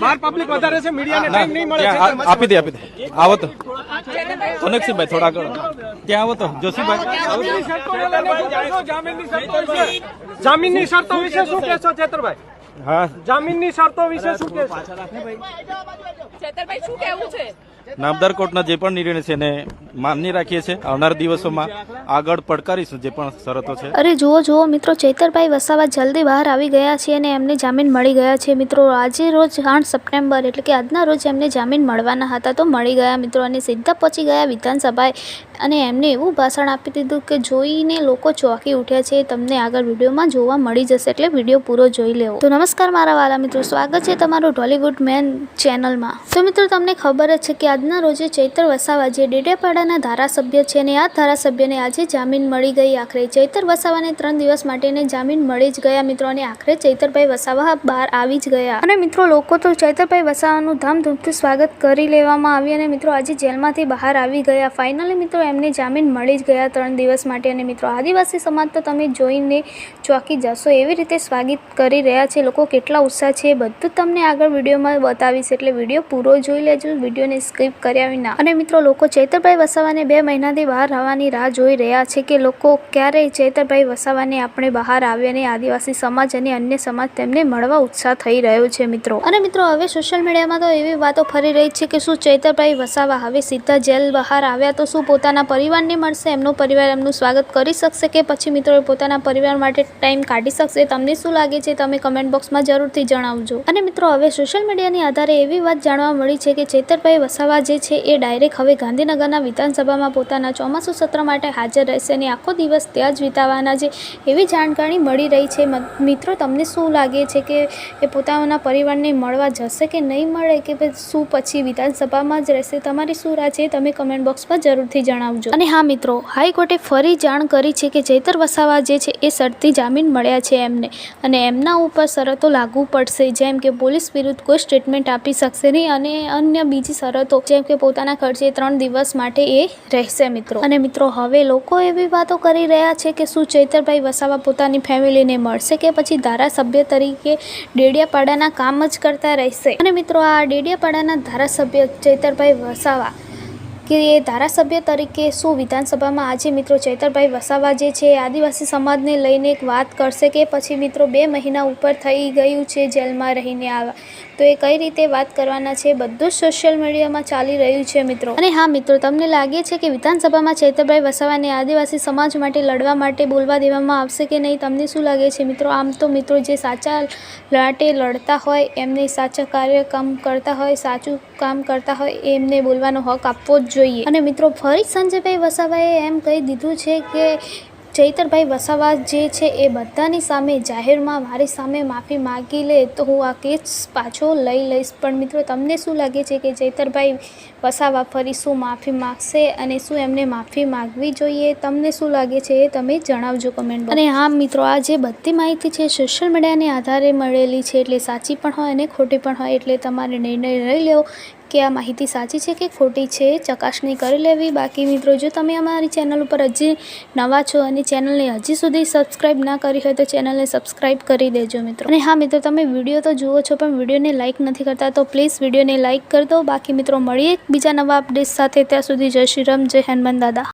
બાર public વધારે છે મીડિયાને ટાઈમ નહીં મળે આપી દે આપી દે. આવો તો. કનકસિંહભાઈ થોડા આગળ ત્યાં આવો તો. જોશીભાઈ. જામીનની શરતો વિશે? શું કહેશો છેતરભાઈ હા. જામીનની શરતો વિશે શું કહેશો? છેતરભાઈ શું કેવું છે? નામદાર કોર્ટના જે પણ નિર્ણય છે એને માન્ય રાખીએ છીએ. આવનાર દિવસોમાં આગળ પડકારીશું જે પણ શરતો છે. અરે જુઓ જુઓ, મિત્રો, ચૈતરભાઈ વસાવા જલ્દી બહાર આવી ગયા છે અને એમને જામીન મળી ગયા છે. મિત્રો, આજે રોજ આઠ સપ્ટેમ્બર એટલે કે આજના રોજ એમને જામીન મળવાના હતા તો મળી ગયા. મિત્રો, અને સીધા પહોંચી ગયા વિધાનસભાએ અને એમને એવું ભાષણ આપી દીધું કે જોઈને લોકો ચોંકી ઉઠ્યા છે, તમને આગળ વિડીયોમાં જોવા મળી જશે એટલે વીડિયો પૂરો જોઈ લેવો. તો નમસ્કાર મારા વાલા મિત્રો, સ્વાગત છે તમારું ઢોલીવુડ મેન ચેનલમાં. તો મિત્રો, તમને ખબર જ છે કે આજના રોજે ચૈતર વસાવા, જે ડેડેપાડાના ધારાસભ્ય છે અને આ ધારાસભ્યને આજે જામીન મળી ગઈ આખરે. ચૈતર વસાવાને ત્રણ દિવસ માટેને જામીન મળી જ ગયા મિત્રો અને આખરે ચૈતરભાઈ વસાવા બહાર આવી જ ગયા. અને મિત્રો, લોકો તો ચૈતરભાઈ વસાવાનું ધામધૂમથી સ્વાગત કરી લેવામાં આવી અને મિત્રો, આજે જેલમાંથી બહાર આવી ગયા. ફાઇનલી મિત્રો, એમને જામીન મળી જ ગયા ત્રણ દિવસ માટે અને મિત્રો, આદિવાસી સમાજ તો તમે જોઈને ચોંકી જશો. એવી રીતે સ્વાગત કરી રહ્યા છે લોકો. કેટલા ઉત્સાહ છે બધું તમને આગળ વિડીયોમાં બતાવીશ. એટલે વીડિયો પૂરો જોઈ લેજો. વિડીયોને સ્કીપ કર્યા વિના. અને મિત્રો, લોકો ચૈતરભાઈ વસાવાને બે મહિનાથી બહાર આવવાની રાહ જોઈ રહ્યા છે કે લોકો ક્યારે ચૈતરભાઈ વસાવાને આપણે બહાર આવે અને આદિવાસી સમાજ અને અન્ય સમાજ તેમને મળવા ઉત્સાહ થઈ રહ્યો છે, મિત્રો. અને મિત્રો, હવે સોશિયલ મીડિયામાં તો એવી વાતો ફરી રહી છે કે શું ચૈતરભાઈ વસાવા હવે સીધા જેલ બહાર આવ્યા તો શું પોતાના પરિવારને મળશે? એમનો પરિવાર એમનું સ્વાગત કરી શકશે કે પછી મિત્રો પોતાના પરિવાર માટે ટાઈમ કાઢી શકશે? તમને શું લાગે છે? તમે કમેન્ટ બોક્સમાં જરૂરથી જણાવજો. અને મિત્રો, હવે સોશિયલ મીડિયાની આધારે એવી વાત જાણવા મળી છે કે ચેતરભાઈ વસાવા જે છે એ ડાયરેક્ટ હવે ગાંધીનગરના વિધાનસભામાં પોતાના ચોમાસુ સત્ર માટે હાજર રહેશે અને આખો દિવસ ત્યાં જ વિતાવવાના છે. એવી જાણકારી મળી રહી છે. મિત્રો, તમને શું લાગે છે કે એ પોતાના પરિવારને મળવા જશે કે નહીં મળે કે શું પછી વિધાનસભામાં જ રહેશે? તમારી શું રાય છે તમે કમેન્ટ બોક્સમાં જરૂરથી જણાવજો. અને હા, મિત્રો, હાઈકોર્ટે ફરી જાણ કરી છે કે ચૈતર વસાવા જે છે એ શરતી જામીન મળ્યા છે એમને અને એમના ઉપર શરતો લાગુ પડશે. જેમ કે પોલીસ વિરુદ્ધ કોઈ સ્ટેટમેન્ટ આપી શકશે નહીં અને અન્ય બીજી શરતો જેમ કે પોતાના ખર્ચે ત્રણ દિવસ માટે એ રહેશે મિત્રો. અને મિત્રો, હવે લોકો એવી વાતો કરી રહ્યા છે કે શું ચૈતરભાઈ વસાવા પોતાની ફેમિલીને મળશે કે પછી ધારાસભ્ય તરીકે ડેડિયાપાડાના કામ જ કરતા રહેશે. અને મિત્રો, આ ડેડિયાપાડાના ધારાસભ્ય ચૈતરભાઈ વસાવા કે એ ધારાસભ્ય તરીકે શું વિધાનસભામાં આજે મિત્રો ચૈતરભાઈ વસાવા જે છે, આદિવાસી સમાજને લઈને એક વાત કરશે કે પછી મિત્રો બે મહિના ઉપર થઈ ગયું છે જેલમાં રહીને આવા. તો એ કઈ રીતે વાત કરવાના છે? બધું જ સોશિયલ મીડિયામાં ચાલી રહ્યું છે મિત્રો. અને હા મિત્રો, તમને લાગે છે કે વિધાનસભામાં ચૈતરભાઈ વસાવાને આદિવાસી સમાજ માટે લડવા માટે બોલવા દેવામાં આવશે કે નહીં? તમને શું લાગે છે મિત્રો? આમ તો મિત્રો જે સાચા માટે લડતા હોય, એમને સાચા કાર્યક્રમ કરતા હોય, સાચું કામ કરતા હોય, એમને બોલવાનો હક આપવો જ જોઈએ. અને મિત્રો, ફરી સંજયભાઈ વસાવાએ એમ કહી દીધું છે કે ચૈતરભાઈ વસાવા જે છે એ બધાની સામે જાહેરમાં મારી સામે માફી માગી લે તો હું આ કેસ પાછો લઈ લઈશ. પણ મિત્રો, તમને શું લાગે છે કે ચૈતરભાઈ વસાવા ફરી શું માફી માગશે અને શું એમને માફી માગવી જોઈએ? તમને શું લાગે છે એ તમે જણાવજો કમેન્ટ અને હા, મિત્રો, આ જે બધી માહિતી છે સોશિયલ મીડિયાને આધારે મળેલી છે, એટલે સાચી પણ હોય અને ખોટી પણ હોય, એટલે તમારે નિર્ણય લઈ લેવો કે આ માહિતી સાચી છે કે ખોટી છે ચકાસણી કરી લેવી? બાકી મિત્રો, જો તમે અમારી ચેનલ ઉપર હજી નવા છો અને ચેનલને હજી સુધી સબસ્ક્રાઈબ ના કરી હોય તો ચેનલને સબસ્ક્રાઇબ કરી દેજો મિત્રો. અને હા મિત્રો, તમે વીડિયો તો જુઓ છો પણ વિડીયોને લાઇક નથી કરતા તો પ્લીઝ વિડીયોને લાઇક કરી દો. બાકી મિત્રો, મળીએ બીજા નવા અપડેટ સાથે. ત્યાં સુધી જય શ્રી રામ, જય હનુમાન દાદા.